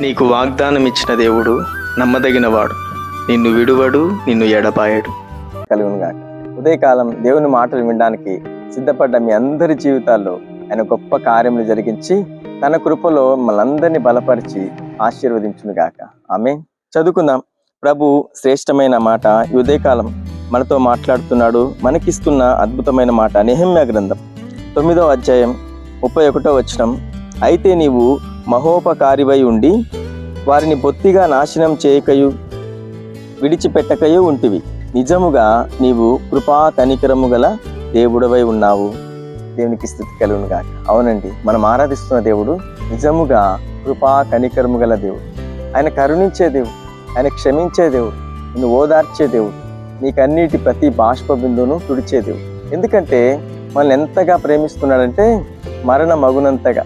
నీకు వాగ్దానం ఇచ్చిన దేవుడు నమ్మదగినవాడు. నిన్ను విడువడు నిన్ను ఎడపాయడు కలుగునుగా ఉదయకాలం దేవుని మాటలు వినడానికి సిద్ధపడ్డ మీ అందరి జీవితాల్లో ఆయన గొప్ప కార్యములు జరిగించి తన కృపలో మనందరినీ బలపరిచి ఆశీర్వదించును గాక ఆమె చదువుకుందాం. ప్రభు శ్రేష్టమైన మాట ఈ ఉదయకాలం మనతో మాట్లాడుతున్నాడు. మనకిస్తున్న అద్భుతమైన మాట. నిహమ్య గ్రంథం తొమ్మిదో అధ్యాయం ముప్పై ఒకటో వచనం. అయితే నీవు మహోపకారివై ఉండి వారిని బొత్తిగా నాశనం చేయకయు విడిచిపెట్టకయు ఉంటివి. నిజముగా నీవు కృపా కనికరము గల దేవుడవై ఉన్నావు. దేవునికి స్థితి కలుగును గాక. అవునండి మనం ఆరాధిస్తున్న దేవుడు నిజముగా కృపా కనికరము గల దేవుడు. ఆయన కరుణించే దేవుడు ఆయన క్షమించే దేవుడు నిన్ను ఓదార్చే దేవుడు నీకన్నిటి ప్రతి బాష్ప బిందువును తుడిచే దేవుడు. ఎందుకంటే మనల్ని ఎంతగా ప్రేమిస్తున్నాడంటే మరణ మగునంతగా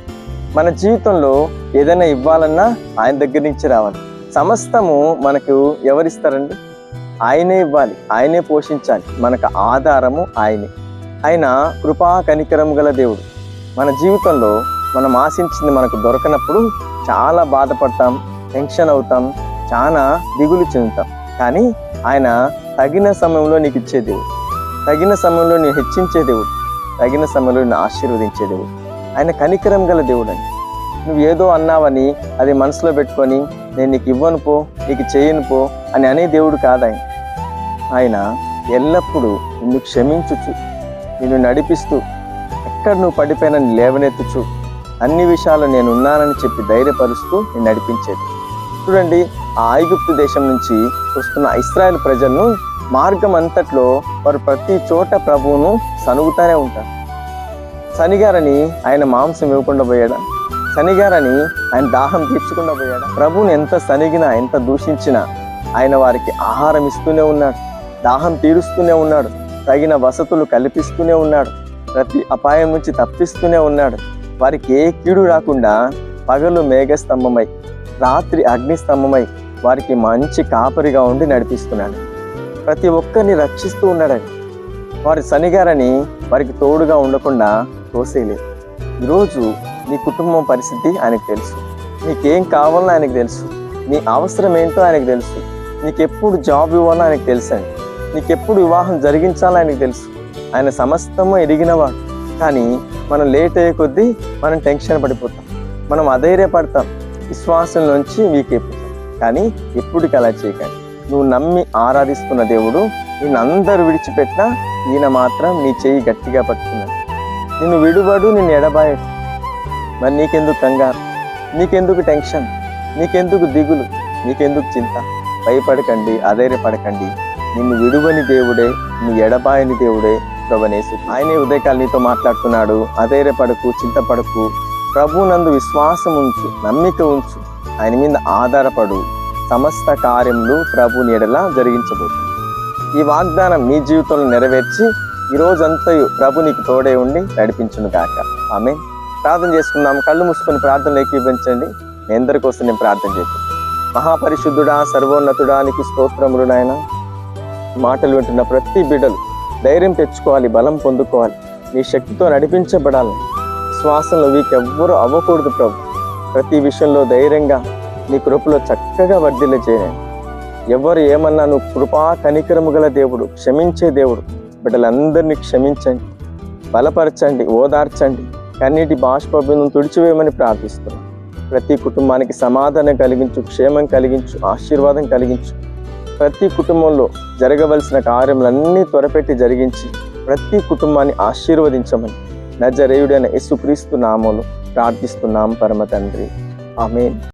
మన జీవితంలో ఏదైనా ఇవ్వాలన్నా ఆయన దగ్గర నుంచి రావాలి. సమస్తము మనకు ఎవరిస్తారండి? ఆయనే ఇవ్వాలి ఆయనే పోషించాలి. మనకు ఆధారము ఆయనే. ఆయన కృపా కనికరము గల దేవుడు. మన జీవితంలో మనం ఆశించింది మనకు దొరకనప్పుడు చాలా బాధపడతాం టెన్షన్ అవుతాం చాలా దిగులు చెందుతాం. కానీ ఆయన తగిన సమయంలో నీకు ఇచ్చే దేవుడు. తగిన సమయంలో నేను హెచ్చించే దేవుడు. తగిన సమయంలో నేను ఆశీర్వదించే దేవుడు. ఆయన కనికరం గల దేవుడని. నువ్వు ఏదో అన్నావని అది మనసులో పెట్టుకొని నేను నీకు ఇవ్వను పో నీకు చేయను పో అని అనే దేవుడు కాదాయన. ఆయన ఎల్లప్పుడూ నిన్ను క్షమించుచు నిన్ను నడిపిస్తూ ఎక్కడ నువ్వు పడిపోయినా నిన్ను లేవనెత్తుచు. అన్ని విషయాలు నేను ఉన్నానని చెప్పి ధైర్యపరుస్తూ నేను నడిపించేది. చూడండి ఆ ఐగుప్తు దేశం నుంచి వస్తున్న ఇస్రాయల్ ప్రజలను మార్గం అంతట్లో వారు ప్రతి చోట ప్రభువును సనుగుతానే ఉంటారు. శనిగారని ఆయన మాంసం ఇవ్వకుండా పోయాడా? శనిగారని ఆయన దాహం తీర్చకుండా పోయాడా? ప్రభువుని ఎంత సనిగినా ఎంత దూషించినా ఆయన వారికి ఆహారం ఇస్తూనే ఉన్నాడు. దాహం తీరుస్తూనే ఉన్నాడు. తగిన వసతులు కల్పిస్తూనే ఉన్నాడు. ప్రతి అపాయం నుంచి తప్పిస్తూనే ఉన్నాడు. వారికి ఏ కీడు రాకుండా పగలు మేఘస్తంభమై రాత్రి అగ్నిస్తంభమై వారికి మంచి కాపరిగా ఉండి నడిపిస్తున్నాడు. ప్రతి ఒక్కరిని రక్షిస్తూ ఉన్నాడని వారి శనిగారని వారికి తోడుగా ఉండకుండా తోసేయలేదు. ఈరోజు నీ కుటుంబం పరిస్థితి ఆయనకు తెలుసు. నీకేం కావాలో ఆయనకు తెలుసు. నీ అవసరం ఏంటో ఆయనకు తెలుసు. నీకెప్పుడు జాబ్ ఇవ్వాలో ఆయనకు తెలుసండి నీకెప్పుడు వివాహం జరిగించాలో ఆయనకు తెలుసు. ఆయన సమస్తము ఎరిగినవాడు కానీ మనం లేట్ అయ్యే కొద్దీ మనం టెన్షన్ పడిపోతాం. మనం అధైర్యపడతాం. విశ్వాసం నుంచి వీకైపోతాం కానీ ఎప్పుడికి అలా చేయకండి. నువ్వు నమ్మి ఆరాధిస్తున్న దేవుడు నేను అందరూ విడిచిపెట్టినా ఈయన మాత్రం నీ చెయ్యి గట్టిగా పట్టుకున్నాడు. నిన్ను విడువడు నిన్ను ఎడబాయడు. మరి నీకెందుకు కంగారు? నీకెందుకు టెన్షన్? నీకెందుకు దిగులు? నీకెందుకు చింత? భయపడకండి అధైర్యపడకండి. నిన్ను విడువని దేవుడే నీ ఎడబాయని దేవుడే ప్రభనేసు. ఆయనే ఉదయకాలు నీతో మాట్లాడుతున్నాడు. అధైర్యపడకు చింతపడకు. ప్రభునందు విశ్వాసం ఉంచు నమ్మిక ఉంచు. ఆయన మీద ఆధారపడు. సమస్త కార్యములు ప్రభు నీడలా జరిగించబోతుంది. ఈ వాగ్దానం మీ జీవితంలో నెరవేర్చి ఈ రోజంతయు ప్రభు నీకు తోడే ఉండి నడిపించును గాక. ఆమె ప్రార్థన చేసుకుందాం. కళ్ళు మూసుకొని ప్రార్థనలు ఏకీపించండి మీ అందరి కోసం నేను ప్రార్థన చేస్తాను. మహాపరిశుద్ధుడా సర్వోన్నతుడా నీకు స్తోత్రములు నాయన. మాటలు వింటున్న ప్రతి బిడ్డలు ధైర్యం తెచ్చుకోవాలి బలం పొందుకోవాలి. నీ శక్తితో నడిపించబడాలి శ్వాసంలో వీకెవ్వరూ అవ్వకూడదు ప్రభు. ప్రతి విషయంలో ధైర్యంగా నీ కృపలో చక్కగా వర్ధిల్ల చేయండి ఎవరు ఏమన్నా నువ్వు కృపా కనికరము గల దేవుడు క్షమించే దేవుడు. బిడ్డలందరినీ క్షమించండి బలపరచండి ఓదార్చండి. కన్నీటి బాష్పబిందం తుడిచివేయమని ప్రార్థిస్తున్నాం. ప్రతి కుటుంబానికి సమాధానం కలిగించు క్షేమం కలిగించు ఆశీర్వాదం కలిగించు. ప్రతి కుటుంబంలో జరగవలసిన కార్యములన్నీ త్వరపెట్టి జరిగించి ప్రతి కుటుంబాన్ని ఆశీర్వదించమని నజరేయుడైన యేసుక్రీస్తు నామంలో ప్రార్థిస్తున్నాం పరమ తండ్రి. ఆమె